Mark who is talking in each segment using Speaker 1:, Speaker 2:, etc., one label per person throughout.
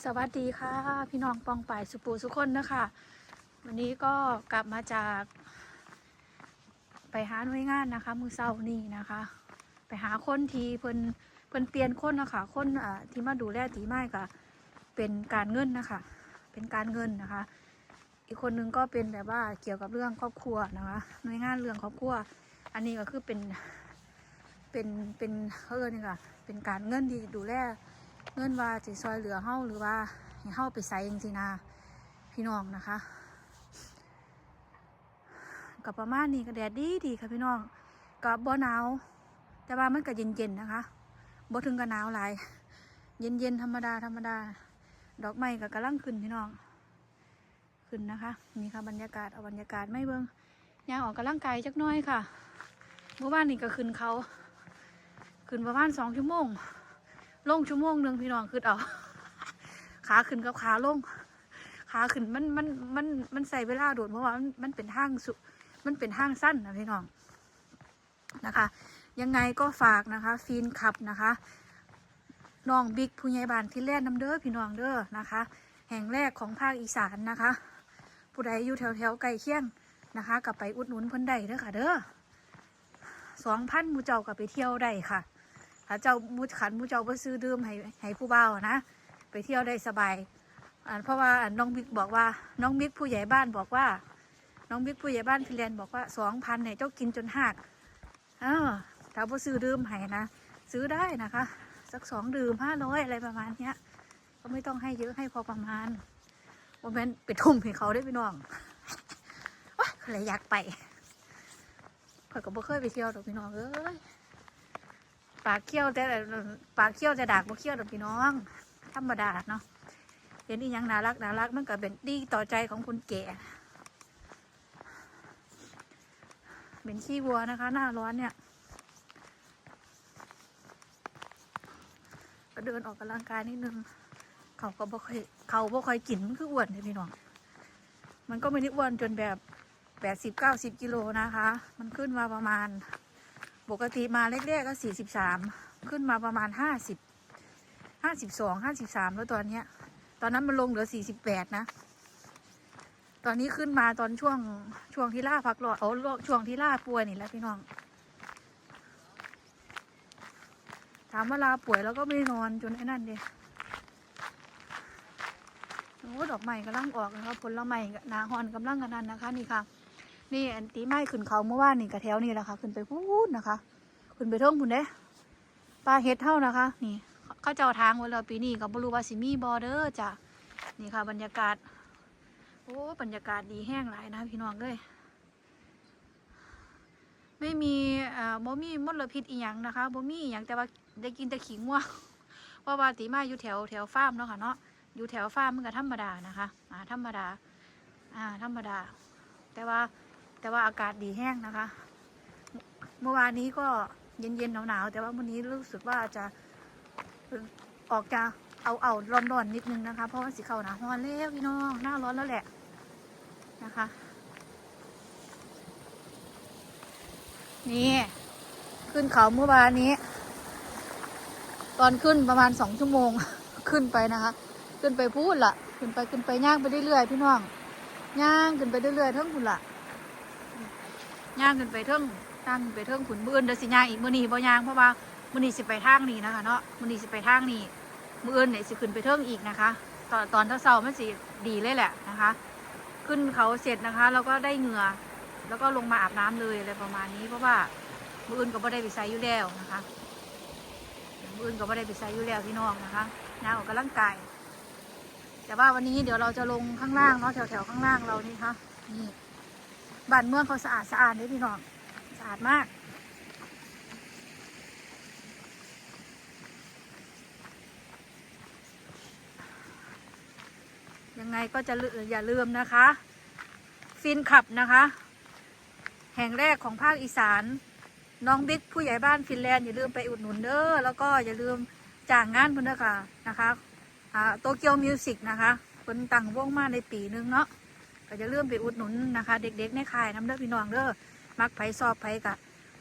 Speaker 1: สวัสดีค่ะ พี่น้องปองป่ายสุปูสุคนนะคะ วันนี้ก็กลับมาจาก ไปหาหน่วยงานนะคะ มือเศร้านี่นะคะ ไปหาคนทีเพิ่นเพิ่นเปลี่ยนคนนะคะคนอ่าที่มาดูแลตีไม้ก็เป็นการเงินนะคะ เป็นการเงินนะคะ อีกคนนึงก็เป็นแบบว่าเกี่ยวกับเรื่องครอบครัวนะคะหน่วยงานเรื่องครอบครัว อันนี้ก็คือเป็นเป็นเป็นเขาเรียกนี่ค่ะเป็นการเงินที่ดูแล เงินว่าจะซอยเหลือเฮาหรือว่าให้เฮาไปใส่จริงๆนะพี่น้องนะคะกับประมาณนี้ก็แดดดีดีค่ะพี่น้องกับบ่หนาว แต่ว่ามันก็เย็นๆนะคะบ่ถึงกับหนาวหลาย เย็นๆธรรมดาธรรมดา ดอกไม้ก็กำลังขึ้นพี่น้อง ขึ้นนะคะ นี่ค่ะบรรยากาศเอาบรรยากาศไม่เบิ่งย่างออกกำลังกายจักน้อยค่ะเมื่อวานนี้ก็ขึ้นเขา ขึ้นประมาณสองชั่วโมง ลงชั่วโมงหนึ่งพี่น้องคือเอาขาขึ้นกับขาลง ขาขึ้นมันมันมันมันใส่เวลาโดดเพราะว่ามันมันเป็นห้างสุ มันเป็นห้างสั้นนะพี่น้องนะคะ ยังไงก็ฝากนะคะ ฟีนขับนะคะน้องบิ๊กผู้ใหญ่บ้านที่แรกน้ำเด้อพี่น้องเด้อนะคะ แห่งแรกของภาคอีสานนะคะ ผู้ใดอยู่แถวแถวๆใกล้เคียงนะคะกลับไปอุดหนุนเพิ่นได้เด้อค่ะ เด้อสองพันมูเจ้ากลับไปเที่ยวได้ค่ะ ถ้าเจ้ามุดขันมูเจ้าไปซื้อดื่มให้ให้ผู้บ่าวนะไปเที่ยวได้สบายเพราะว่าน้องบิ๊กบอกว่าน้องบิ๊กผู้ใหญ่บ้านบอกว่า น้องบิ๊กผู้ใหญ่บ้านฟินแลนด์บอกว่าสองพันเนี่ยเจ้ากินจนหักเออถ้าไปซื้อดื่มให้นะซื้อได้นะคะ สักสองดื่มห้าร้อยอะไรประมาณเนี้ยก็ไม่ต้องให้เยอะให้พอประมาณว่าแม่นไปทุ่มให้เขาได้พี่น้องว้าอะไรอยากไปข่อยก็บ่เคยไปเที่ยวดอกพี่น้องเอ้ย ปากเขี้ยวแต่ปากเขี้ยวแต่ดากบ่เขี้ยวดอกพี่น้องธรรมดาเนาะเห็นอีหยังน่ารักน่ารักมันก็เป็นดีต่อใจของคนแก่เป็นขี้วัวนะคะ หน้าร้อนเนี่ยก็เดินออกกำลังกายนิดนึง เขาก็บ่ค่อยเขาบ่ค่อยกินมันคืออ้วนเลยพี่น้อง มันก็ไม่ได้อ้วนจนแบบแปดสิบเก้าสิบกิโลนะคะ มันขึ้นมาประมาณ ปกติมาแรกๆก็สี่สิบสามขึ้นมาประมาณห้าสิบห้าสิบสองห้าสิบสามแล้วตอนเนี้ย ตอนนั้นมันลงเหลือสี่สิบแปดนะ ตอนนี้ขึ้นมาตอนช่วงช่วงที่ล่าพักรอเอาช่วงที่ล่าป่วยนี่แหละพี่น้อง ถามเวลาป่วยแล้วก็ไม่นอนจนไอ้นั่นเดีโอ้ดอกไม้กำลังออกนะครับผลไม้หนาฮอนกำลังกันนั่นนะคะ นี่ค่ะ นี่อันตีไม้ขึ้นเขาเมื่อวานนี่กระแถวนี่แหละค่ะ ขึ้นไปพูดนะคะ ขึ้นไปเท่งพุ่นเด้ปลาเฮ็ดเท่านะคะ นี่เขาเจ้าทางไว้แล้วปีนี้ก็บบรูวาสิมีบอเดอร์จ้ะนี่ค่ะ บรรยากาศ โอ้บรรยากาศดีแห้งหลายนะพี่น้องเลยไม่มีเอ่อบ่มีมดลพิษอีหยังนะคะบ่มีอีหยังแต่ว่าได้กินแต่ขิงว่าเพราะว่าตีมาอยู่แถวแถวฟาร์มเนาะค่ะเนาะอยู่แถวฟาร์มมันก็ธรรมดานะคะ อ่าธรรมดา อ่าธรรมดา แต่ว่า แต่ว่าอากาศดีแห้งนะคะ เมื่อวานนี้ก็เย็นเย็นหนาวๆแต่ว่าวันนี้รู้สึกว่าจะออกจะเอาเอาร้อนร้อนๆนิดนึงนะคะ เพราะว่าสีเขาหนาร้อนแล้วพี่น้องหน้าร้อนแล้วแหละนะคะ นี่ ขึ้นเขาเมื่อวานนี้ ตอนขึ้นประมาณสองชั่วโมงขึ้นไปนะคะ ขึ้นไปพูดละขึ้นไปขึ้นไปย่างไปเรื่อยๆพี่น้องย่างขึ้นไปเรื่อยๆเท่งคุณละ ย่างขึ้นไปเท่งย่างขึ้นไปเท่งขุนมืออื่นเดี๋ยวสิย่างอีกมือนี้บ่ย่างเพราะว่ามือนี้สิไปทางนี้นะคะเนาะมือนี้สิไปทางนี้มืออื่นเนี่ยสิขึ้นไปเท่งอีกนะคะ ตอนตอนเช้าๆมันสิดีเลยแหละนะคะ ขึ้นเขาเสร็จนะคะ แล้วก็ได้เหงื่อแล้วก็ลงมาอาบน้ำเลยอะไรประมาณนี้เพราะว่ามืออื่นก็ไม่ได้ไปใส่อยู่แล้วนะคะมืออื่นก็ไม่ได้ไปใส่อยู่แล้วพี่น้องนะคะย่างออกกำลังกายแต่ว่าวันนี้เดี๋ยวเราจะลงข้างล่างเนาะแถวแถวๆข้างล่างเรานี่ค่ะนี่ บ้านเมืองเขาสะอาดสะอาดเลยพี่น้องสะอาดมากยังไงก็จะอย่าลืมนะคะ ฟินขับนะคะ แห่งแรกของภาคอีสาน น้องบิ๊กผู้ใหญ่บ้านฟินแลนด์อย่าลืมไปอุดหนุนเด้อแล้วก็อย่าลืมจ้างงานเพิ่นเด้อค่ะนะคะโตเกียวมิวสิกนะคะเพิ่นตั้งวงมาในปีหนึงเนาะ ก็จะเริ่าลืมไปอุดหนุนนะคะ เด็กๆในค่ายน้ำเด้อพี่น้องเด้อมักไผสอบไผกะ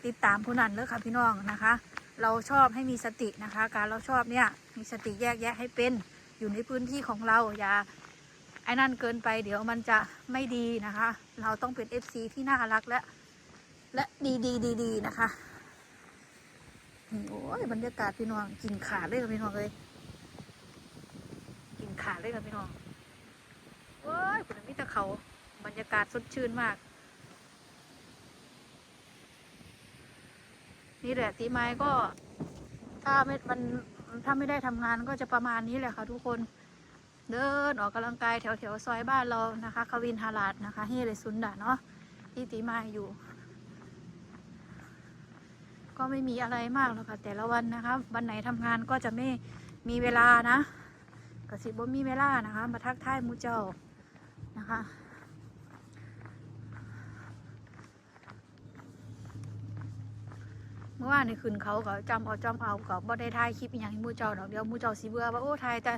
Speaker 1: ติดตามผู้นั้นเด้อค่ะพี่น้องนะคะ เราชอบให้มีสตินะคะ การเราชอบเนี่ยมีสติแยกแยะให้เป็นอยู่ในพื้นที่ของเราอย่าไอ้นั่นเกินไปเดี๋ยวมันจะไม่ดีนะคะ เราต้องเป็น FC ที่น่ารักและ และดีดีดีดีๆนะคะโอ้ยบรรยากาศพี่น้องกินขาดเลยค่ะพี่น้องเลยกินขาดเลยค่ะพี่น้อง โอ้ยคุณมิตรเขาบรรยากาศสดชื่นมาก นี่แหละตีไม้ก็ ถ้าไม่มันถ้าไม่ได้ทำงานก็จะประมาณนี้แหละค่ะทุกคนเดินออกกำลังกายแถวแถวซอยบ้านเรานะคะคาวินฮาราดนะคะเฮเลซุนดะเนาะที่ตีไม้อยู่ ก็ไม่มีอะไรมากหรอกค่ะ แต่ละวันนะคะวันไหนทำงานก็จะไม่มีเวลานะกสิบ่มีเวลานะคะ มาทักทายมูเจ้า นะคะ เมื่อวานในคืนเขาก็จำเอาจำเอาก็บ่ได้ถ่ายคลิปอย่างมูเจ้าดอกเดียวมูเจ้าสิเบื่อว่าโอ้ถ่ายแต่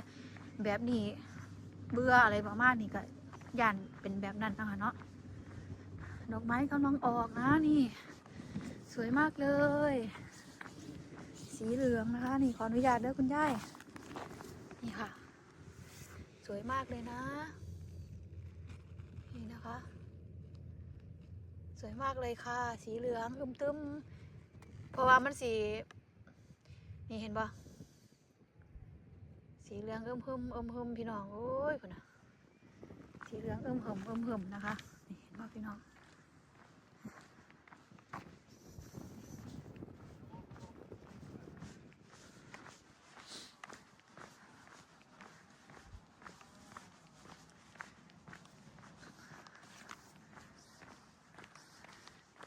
Speaker 1: แบบนี้เบื่ออะไรประมาณนี้ก็ย่านเป็นแบบนั้นนะคะเนาะดอกไม้กำลังออกนะนี่ สวยมากเลย สีเหลืองนะคะ นี่ขออนุญาตเด้อคุณยายนี่ค่ะ สวยมากเลยนะ นี่นะคะ สวยมากเลยค่ะ สีเหลืองอึมตึมเพราะว่ามันสี นี่เห็นปะสีเหลืองเอิ่มห่มเอิ่มห่มพี่น้องโอ้ยคนนะสีเหลืองเอิ่มห่มเอิ่มห่มนะคะ นี่เห็นปะพี่น้อง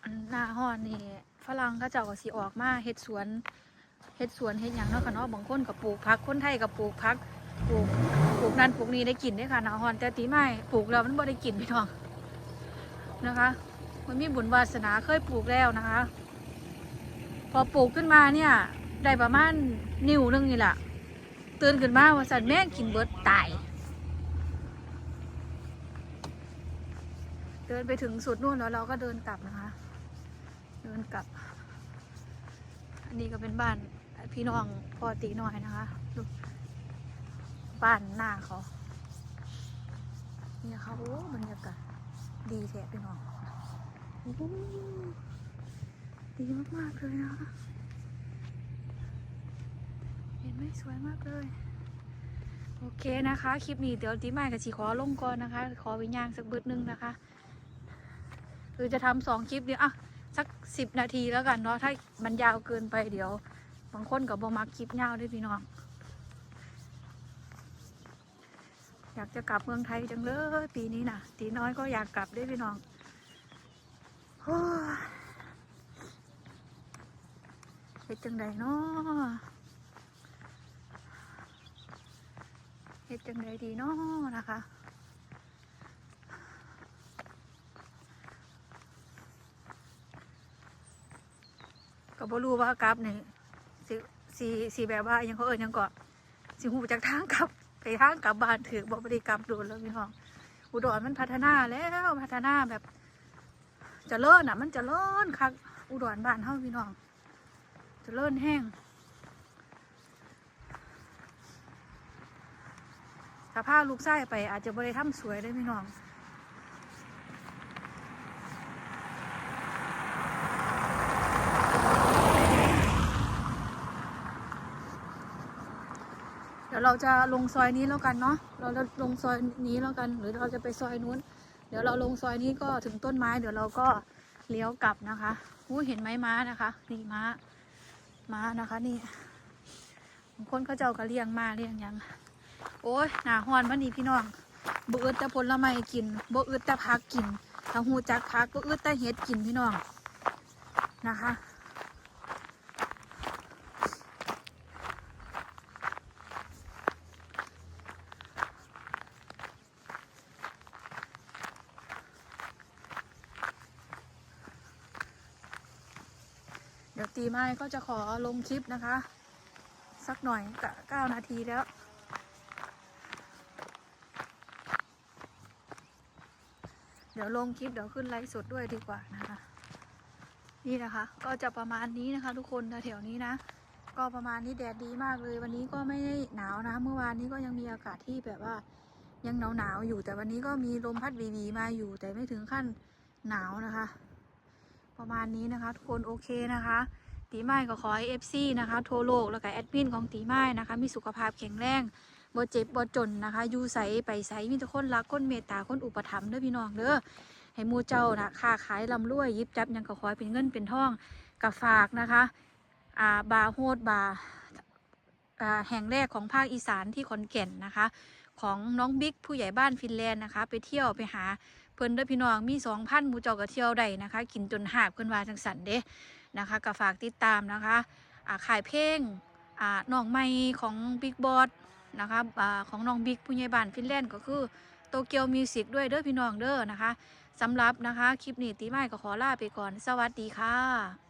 Speaker 1: อั น้าห้อนนี่ฝรั่งเขาเจ้าก็สิออกมาเฮ็ดสวนเฮ็ดสวนเฮ็ดหยังเนาะค่ะเนาะบางคนก็ปลูกผักคนไทยก็ปลูกผักปลูกปลูกนั่นปลูกนี่ได้กินได้ค่ะหน้าห้อน แต่ตีไม้ปลูกแล้วมันบ่ได้กินพี่น้องนะคะ มันมีบุญวาสนาเคยปลูกแล้วนะคะ พอปลูกขึ้นมาเนี่ยได้ประมาณนิ้วนึงนี่แหละตื่นขึ้นมาว่าสันแม่งกินเบิดตายเดินไปถึงสุดนู่นแล้วเราก็เดินกลับนะคะ ดินกลับ อันนี้ก็เป็นบ้านพี่น้องพ่อตีน้อยนะคะดูบ้านหน้าเขาเนี่ยค่ะโอ้บรรยากาศดีแท้พี่น้องโอ้ดีมากๆเลยนะคะเห็นไหมสวยมากเลยโอเคนะคะ คลิปนี้เดี๋ยวตีใหม่กับชีขอลงก่อนนะคะ ขอวิญญาณสักบึดนึงนะคะ คือจะทำสองคลิปเดียวอะ สักสิบนาทีแล้วกันเนาะถ้ามันยาวเกินไปเดี๋ยว บางคนกับบมักคลิปยาวด้วยพี่น้อง อยากจะกลับเมืองไทยจังเลยปีนี้นะตีน้อยก็อยากกลับด้วยพี่น้องเฮ็ดจังใดเนาะเฮ็ดจังใดดีเนาะนะคะ บ่รู้ว่ากลับนี่สิสิสิแบบว่ายังเขาเอ่ยยังเกาะสิหูจากทางกลับไปทางกลับบ้านถือบ่ได้กลับโดนแล้วพี่น้องอุดรมันพัฒนาแล้วพัฒนาแบบจะเลิ่นอะ มันจะเลิ่นคักอุดรบ้านเฮาพี่น้องจะเลิ่นแห้งถ้าพาลูกไส้ไปอาจจะบ่ได้ทำสวยได้พี่น้อง เราจะลงซอยนี้แล้วกันเนาะเราจะลงซอยนี้แล้วกันหรือเราจะไปซอยนู้น เดี๋ยวเราลงซอยนี้ก็ถึงต้นไม้ เดี๋ยวเราก็เลี้ยวกลับนะคะอู้เห็นไหมม้านะคะนี่ม้าม้านะคะนี่บางคนเขาเจ้าก็เลี้ยงมาเลี้ยงยัง โอ้ยหนาฮอนมันนี่พี่น้องบ่อึดแต่ผลไม้กินบ่อึดแต่ผักกินถ้าหูจักผักก็อึดแต่เห็ดกินพี่น้องนะคะ ตีไม้ก็จะขอลงคลิปนะคะ สักหน่อยกะเก้านาทีแล้ว เดี๋ยวลงคลิปเดี๋ยวขึ้นไลฟ์สดด้วยดีกว่านะคะ นี่นะคะ ก็จะประมาณนี้นะคะ ทุกคนแถวๆนี้นะ ก็ประมาณนี้แดดดีมากเลย วันนี้ก็ไม่ได้หนาวนะ เมื่อวานนี้ก็ยังมีอากาศที่แบบว่ายังหนาวหนาวอยู่แต่วันนี้ก็มีลมพัดวีวีมาอยู่ แต่ไม่ถึงขั้นหนาวนะคะ ประมาณนี้นะคะ ทุกคนโอเคนะคะ ตีไม้ก็ขอให้เอฟซีนะคะโทรโลกแล้วก็แอดมินของตีไม้นะคะ มีสุขภาพแข็งแรงบ่เจ็บบ่จนนะคะอยู่ใสไปใสมีแต่คนรักคนเมตตาคนอุปถัมภ์เด้อพี่น้องเด้อให้มูเจ้านะค้าขายลำรวยยิบจับยังก็ขอให้เป็นเงินเป็นทองกับฝากนะคะอ่าบาโฮดบาแห่งแรกของภาคอีสานที่ขอนแก่นนะคะ ของน้องบิ๊กผู้ใหญ่บ้านฟินแลนด์นะคะ ไปเที่ยวไปหาเพิ่นเด้อพี่น้องมีสองพันมูเจ้าก็เที่ยวได้นะคะ กินจนหาบเพิ่นว่าจังสันเด้ นะคะก็ฝากติดตามนะคะอาขายเพลงอ่าน้องใหม่ของ Big b o s นะคะอ่าของน้องบิ๊กผู้ใหญ่บ้านฟินแลนด์ก็คือโตเกียวมิวสิกด้วยเด้อพี่น้องเด้อนะคะสำหรับนะคะคลิปนี้ตีไม้ก็ขอลาไปก่อน สวัสดีค่ะ